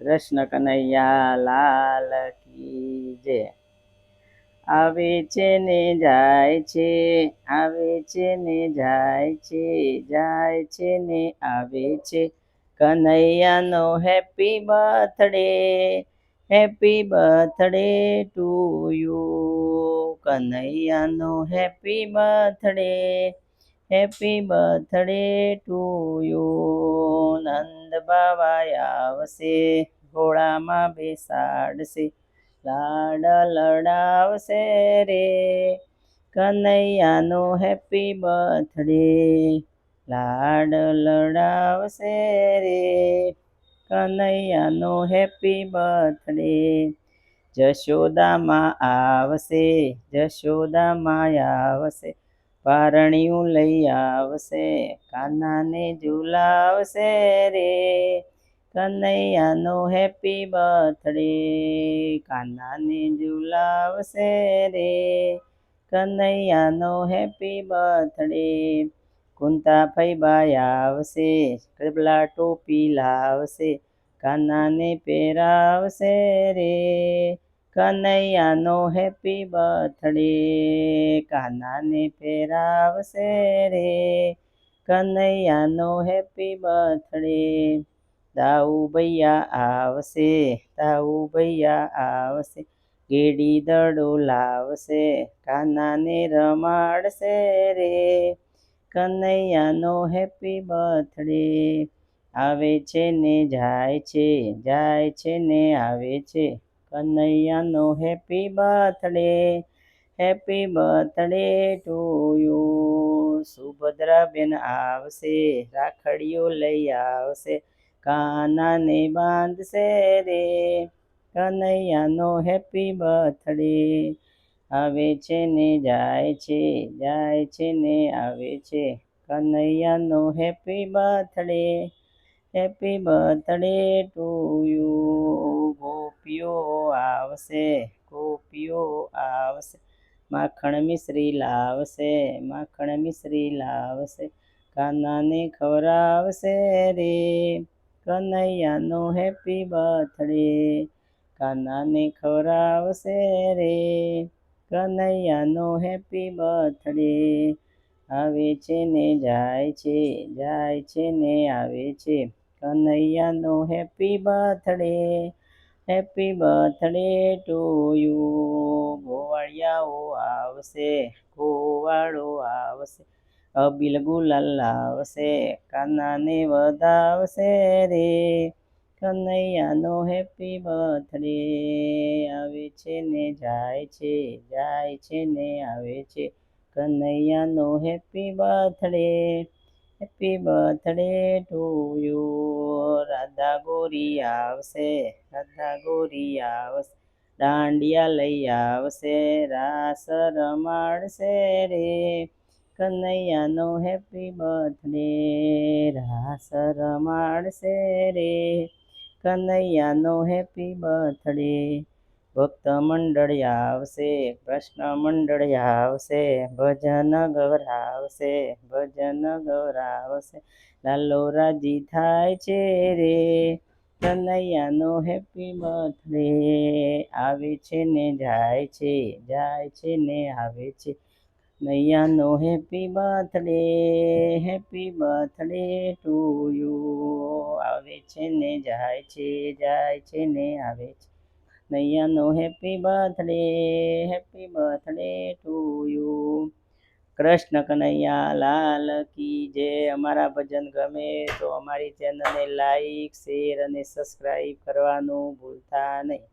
કૃષ્ણ કનૈયા લાલ કી જય. આવે છે ને જાય છે, આવે છે ને જાય છે જાય છે ને આવે છે. કનૈયાનો happy birthday happy birthday to you કનૈયાનો happy birthday happy birthday to you Nand બાવા આવશે ઘોડામાં બેસાડશે લાડ લડાવશે રે કનૈયાનો હેપી બર્થડે લાડ લડાવશે રે કનૈયાનો હેપી બર્થડે જશોદામાં આવશે જશોદામાં આવશે પારણિયું લઈ આવશે, કાનાને ઝુલાવશે રે. કનૈયાનો હેપી બર્થડે કાનાને ઝુલાવશે રે. કનૈયાનો હેપી બર્થડે કુંતા ફૈબાઈ આવશે, કબલા ટોપી લાવશે, કાનાને પહેરાવશે રે. કનૈયાનો હેપી બર્થડે કાનાને પહેરાવશે રે. કનૈયાનો હેપી બર્થડે દાઉ ભૈયા આવશે દાઉ ભૈયા આવશે. ગેડી દડો લાવશે, કાનાને રમાડશે રે. કનૈયાનો હેપી બર્થડે આવે છે ને જાય છે જાય છે ને આવે છે. કનૈયાનો happy birthday happy birthday to you. Subhadraben આવશે રાખડીઓ લઈ આવશે, કાનાને બાંધશે રે. કનૈયાનો હેપી બર્થડે, આવે છે ને જાય છે જાય છે ને આવે છે. કનૈયાનો happy birthday happy birthday to you. ગોપીઓ આવશે ગોપીઓ આવશે. માખણ મિશ્રી લાવશે માખણ મિશ્રી લાવશે. કાનાને ખવડાવશે રે, કનૈયાનો હેપી બર્થડે કાનાને ખવડાવશે રે, કનૈયાનો હેપી બર્થડે આવે છે ને જાય છે જાય છે ને આવે છે. કનૈયાનો happy birthday happy birthday to you ગોવાળિયાઓ આવશે ગોવાળો આવશે અબીલ ગુલાલ આવશે કાનાને વધાવશે રે કનૈયાનો હેપી બર્થડે આવે છે ને જાય છે જાય છે ને આવે છે કનૈયાનો happy birthday happy birthday to you. Radha ગોરી આવશે, રાધા ગોરી આવશે, દાંડિયા લઈ આવશે, રાસ રમાડશે રે. કનૈયાનો હેપી બર્થડે, રાસ રમાડશે રે. કનૈયાનો હેપી બર્થડે ભક્ત મંડળ આવશે કૃષ્ણ મંડળ આવશે, ભજન ગૌરાવશે ભજન ગૌરાવશે લાલો રાજી થાય છે રે કનૈયાનો હેપી બર્થડે. આવે છે ને જાય છે જાય છે ને આવે છે. કનૈયાનો happy birthday happy birthday to you. આવે છે ને જાય છે જાય છે ને આવે છે. નૈયાનો happy birthday happy birthday to you Krishna Kanaiya, લાલ કી જે અમારા ભજન ગમે તો અમારી ચેનલને લાઈક શેર અને સબસ્ક્રાઈબ કરવાનું ભૂલતા નહીં.